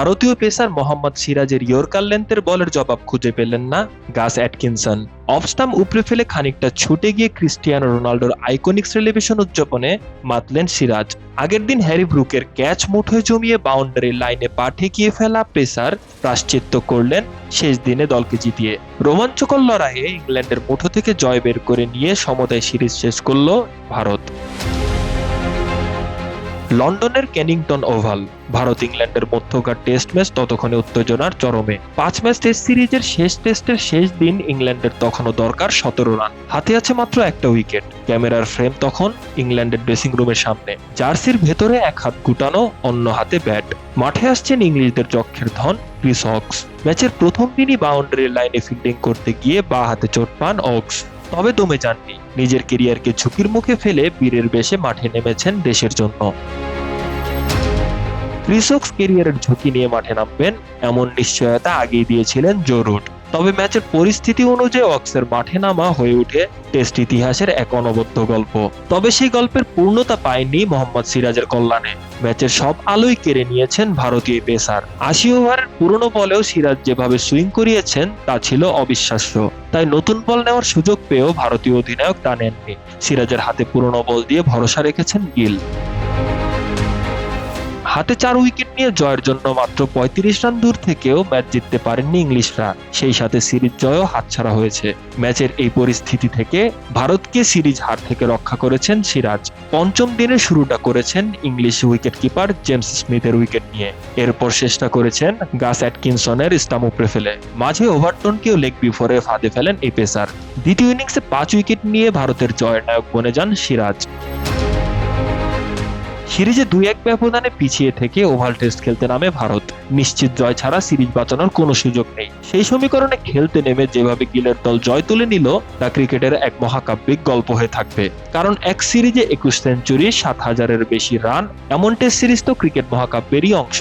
ভারতীয় পেসার মোহাম্মদ সিরাজের ইয়র্কার লেন্থের বলের জবাব খুঁজে পেলেন না গাস অ্যাটকিনসন। অফ স্টাম্প উপড়ে ফেলে খানিকটা ছুটে গিয়ে ক্রিস্টিয়ানো রোনাল্ডোর আইকনিক সেলিব্রেশন উদযাপনে মাতলেন সিরাজ। আগের দিন হ্যারি ব্রুকের ক্যাচ মুঠোয় জমিয়ে বাউন্ডারি লাইনে পা ঠেকিয়ে ফেলা পেসার প্রাশ্চিত্য করলেন শেষ দিনে দলকে জিতিয়ে। রোমাঞ্চকর লড়াইয়ে ইংল্যান্ডের মুঠো থেকে জয় বের করে নিয়ে সমতায় সিরিজ শেষ করল ভারত। লন্ডনের ক্যানিংটন ওভাল। ভারত ইংল্যান্ডের মধ্যকার টেস্ট ম্যাচ ততক্ষণে উত্তেজনার চরমে। পাঁচ ম্যাচ টেস্ট সিরিজের শেষ টেস্টের শেষ দিন ইংল্যান্ডের তখনও দরকার সতেরো রান। হাতে আছে মাত্র একটা উইকেট। ক্যামেরার ফ্রেম তখন ইংল্যান্ডের ড্রেসিং রুমের সামনে। জার্সির ভেতরে এক হাত গুটানো, অন্য হাতে ব্যাট। মাঠে আসছেন ইংলিশদের যক্ষের ধন, ক্রিস হক্স। ম্যাচের প্রথম দিনই বাউন্ডারির লাইনে ফিল্ডিং করতে গিয়ে বা হাতে চোট পান অক্স। তবে দমে যাননি। নিজের কেরিয়ারকে ঝুঁকির মুখে ফেলে বীরের বেশে মাঠে নেমেছেন দেশের জন্য। ক্রিসক্স কেরিয়ারের ঝুঁকি নিয়ে মাঠে নামবেন, এমন নিশ্চয়তা আগেই দিয়েছিলেন জো রুট তবে ম্যাচের পরিস্থিতি অনুযায়ী অক্সের মাঠে নামা হয়ে ওঠে টেস্ট ইতিহাসের এক অনবদ্য গল্প। তবে সেই গল্পের পূর্ণতা পায়নি মোহাম্মদ সিরাজের কল্যাণে। ম্যাচের সব আলোই কেড়ে নিয়েছেন ভারতীয় পেসার। আশি ওভারের পুরনো বলেও সিরাজ যেভাবে সুইং করিয়েছেন, তা ছিল অবিশ্বাস্য। তাই নতুন বল নেওয়ার সুযোগ পেয়েও ভারতীয় অধিনায়ক তা নেননি সিরাজের হাতে পুরনো বল দিয়ে ভরসা রেখেছেন গিল। হাতে চার উইকেট নিয়ে জয়ের জন্য মাত্র পঁয়ত্রিশ রান দূর থেকেও ম্যাচ জিততে পারেননি ইংলিশরা। সেই সাথে সিরিজ জয়ও হাতছাড়া হয়েছে। ম্যাচের এই পরিস্থিতি থেকে ভারতকে সিরিজ হার থেকে রক্ষা করেছেন সিরাজ। পঞ্চম দিনে শুরুটা করেছেন ইংলিশ উইকেট কিপার জেমস স্মিথের উইকেট নিয়ে। এরপর শেষটা করেছেন গাস অ্যাটকিনসনের স্টাম উপড়ে ফেলে মাঝে ওভারটনকেও লেগ বিফোরে ফাঁদে ফেলেন এই পেসার। দ্বিতীয় ইনিংসে পাঁচ উইকেট নিয়ে ভারতের জয়ের নায়ক বনে যান সিরাজ। সিরিজে দুই এক ব্যবধানে পিছিয়ে থেকে ওভাল টেস্ট খেলতে নামে ভারত। নিশ্চিত জয় ছাড়া সিরিজ বাঁচানোর কোনো সুযোগ নেই। সেই সমীকরণে খেলতে নেমে যেভাবে গিলের দল জয় তুলে নিল, তা ক্রিকেটের এক মহাকাব্যিক গল্প হয়ে থাকবে। কারণ এক সিরিজে একুশ সেঞ্চুরি সাত হাজারের বেশি রান, এমন টেস্ট সিরিজ তো ক্রিকেট মহাকাব্যেরই অংশ।